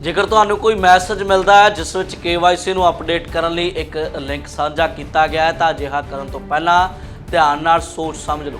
ਜੇਕਰ ਤੁਹਾਨੂੰ ਕੋਈ ਮੈਸੇਜ ਮਿਲਦਾ ਹੈ, ਜਿਸ ਵਿੱਚ KYC ਨੂੰ ਅਪਡੇਟ ਕਰਨ ਲਈ ਇੱਕ ਲਿੰਕ ਸਾਂਝਾ ਕੀਤਾ ਗਿਆ ਹੈ, ਤਾਂ ਅਜਿਹਾ ਕਰਨ ਤੋਂ ਪਹਿਲਾਂ ਧਿਆਨ ਨਾਲ ਸੋਚ ਸਮਝ ਲਓ।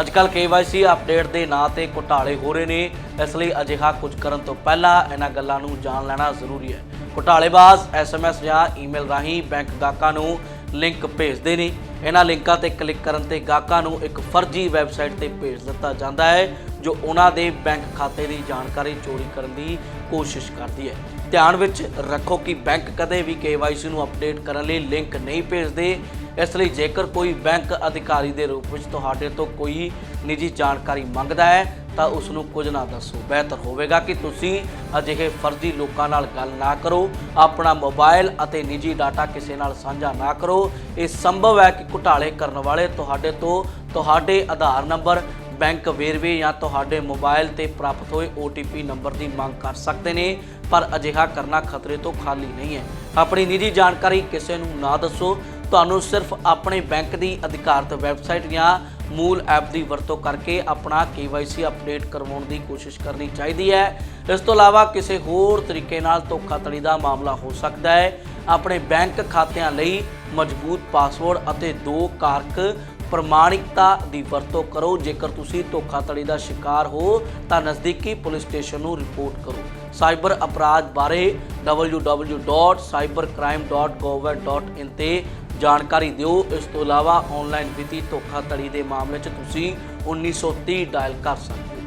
ਅੱਜਕੱਲ KYC ਅਪਡੇਟ ਦੇ ਨਾਂ ਤੇ ਘੁਟਾਲੇ ਹੋ ਰਹੇ ਨੇ, ਇਸ ਲਈ ਅਜਿਹਾ ਕੁਝ ਕਰਨ ਤੋਂ ਪਹਿਲਾਂ ਇਹਨਾਂ ਗੱਲਾਂ ਨੂੰ ਜਾਣ ਲੈਣਾ ਜ਼ਰੂਰੀ ਹੈ। ਘੁਟਾਲੇਬਾਜ਼ SMS ਜਾਂ ਈਮੇਲ ਰਾਹੀਂ ਬੈਂਕ ਗਾਹਕਾਂ ਨੂੰ ਲਿੰਕ ਭੇਜਦੇ ਨੇ। ਇਹਨਾਂ ਲਿੰਕਾਂ ਤੇ ਕਲਿੱਕ ਕਰਨ ਤੇ ਗਾਹਕਾਂ ਨੂੰ ਇੱਕ ਫਰਜ਼ੀ ਵੈਬਸਾਈਟ ਤੇ ਭੇਜ ਦਿੱਤਾ ਜਾਂਦਾ ਹੈ, ਜੋ ਉਹਨਾਂ ਦੇ ਬੈਂਕ ਖਾਤੇ ਦੀ ਜਾਣਕਾਰੀ ਚੋਰੀ ਕਰਨ ਦੀ ਕੋਸ਼ਿਸ਼ ਕਰਦੀ ਹੈ। ਧਿਆਨ ਵਿੱਚ ਰੱਖੋ ਕਿ ਬੈਂਕ ਕਦੇ ਵੀ KYC ਨੂੰ ਅਪਡੇਟ ਕਰਨ ਲਈ ਲਿੰਕ ਨਹੀਂ ਭੇਜਦੇ। ਇਸ ਲਈ ਜੇਕਰ ਕੋਈ ਬੈਂਕ ਅਧਿਕਾਰੀ ਦੇ ਰੂਪ ਵਿੱਚ ਤੁਹਾਡੇ ਤੋਂ ਕੋਈ ਨਿੱਜੀ ਜਾਣਕਾਰੀ ਮੰਗਦਾ ਹੈ ਤਾਂ ਉਸ ਨੂੰ ਕੁਝ ਨਾ ਦੱਸੋ। ਬਿਹਤਰ ਹੋਵੇਗਾ ਕਿ ਤੁਸੀਂ ਅਜਿਹੇ ਫਰਜ਼ੀ ਲੋਕਾਂ ਨਾਲ ਗੱਲ ਨਾ ਕਰੋ, ਆਪਣਾ ਮੋਬਾਈਲ ਅਤੇ ਨਿੱਜੀ ਡਾਟਾ ਕਿਸੇ ਨਾਲ ਸਾਂਝਾ ਨਾ ਕਰੋ। ਇਹ ਸੰਭਵ ਹੈ ਕਿ ਘੁਟਾਲੇ ਕਰਨ ਵਾਲੇ ਤੁਹਾਡੇ ਤੋਂ ਤੁਹਾਡੇ ਆਧਾਰ ਨੰਬਰ, ਬੈਂਕ ਵੇਰਵੇ ਜਾਂ ਤੁਹਾਡੇ ਮੋਬਾਈਲ ਤੇ ਪ੍ਰਾਪਤ ਹੋਏ OTP ਨੰਬਰ ਦੀ ਮੰਗ ਕਰ ਸਕਦੇ ਨੇ, ਪਰ ਅਜਿਹਾ ਕਰਨਾ ਖਤਰੇ ਤੋਂ ਖਾਲੀ ਨਹੀਂ ਹੈ। ਆਪਣੀ ਨਿੱਜੀ ਜਾਣਕਾਰੀ ਕਿਸੇ ਨੂੰ ਨਾ ਦੱਸੋ। ਤੁਹਾਨੂੰ ਸਿਰਫ ਆਪਣੇ ਬੈਂਕ ਦੀ ਅਧਿਕਾਰਤ ਵੈਬਸਾਈਟ ਜਾਂ ਮੂਲ ਐਪ ਦੀ ਵਰਤੋਂ ਕਰਕੇ ਆਪਣਾ KYC ਅਪਡੇਟ ਕਰਵਾਉਣ ਦੀ ਕੋਸ਼ਿਸ਼ ਕਰਨੀ ਚਾਹੀਦੀ ਹੈ। ਇਸ ਤੋਂ ਇਲਾਵਾ ਕਿਸੇ ਹੋਰ ਤਰੀਕੇ ਨਾਲ ਧੋਖਾਧੜੀ ਦਾ ਮਾਮਲਾ ਹੋ ਸਕਦਾ ਹੈ। ਆਪਣੇ ਬੈਂਕ ਖਾਤਿਆਂ ਲਈ ਮਜ਼ਬੂਤ ਪਾਸਵਰਡ ਅਤੇ ਦੋ ਕਾਰਕ ਪ੍ਰਮਾਣਿਕਤਾ ਦੀ ਵਰਤੋਂ ਕਰੋ। ਜੇਕਰ ਤੁਸੀਂ ਧੋਖਾਧੜੀ ਦਾ ਸ਼ਿਕਾਰ ਹੋ, ਤਾਂ ਨਜ਼ਦੀਕੀ ਪੁਲਿਸ ਸਟੇਸ਼ਨ ਨੂੰ ਰਿਪੋਰਟ ਕਰੋ। ਸਾਈਬਰ ਅਪਰਾਧ ਬਾਰੇ www.cybercrime.gov.in ਤੇ ਜਾਣਕਾਰੀ ਦਿਓ। ਇਸ ਤੋਂ ਇਲਾਵਾ ਆਨਲਾਈਨ ਵਿੱਤੀ ਧੋਖਾਧੜੀ ਦੇ ਮਾਮਲੇ 'ਚ ਤੁਸੀਂ 1930 ਡਾਇਲ ਕਰ ਸਕਦੇ ਹੋ।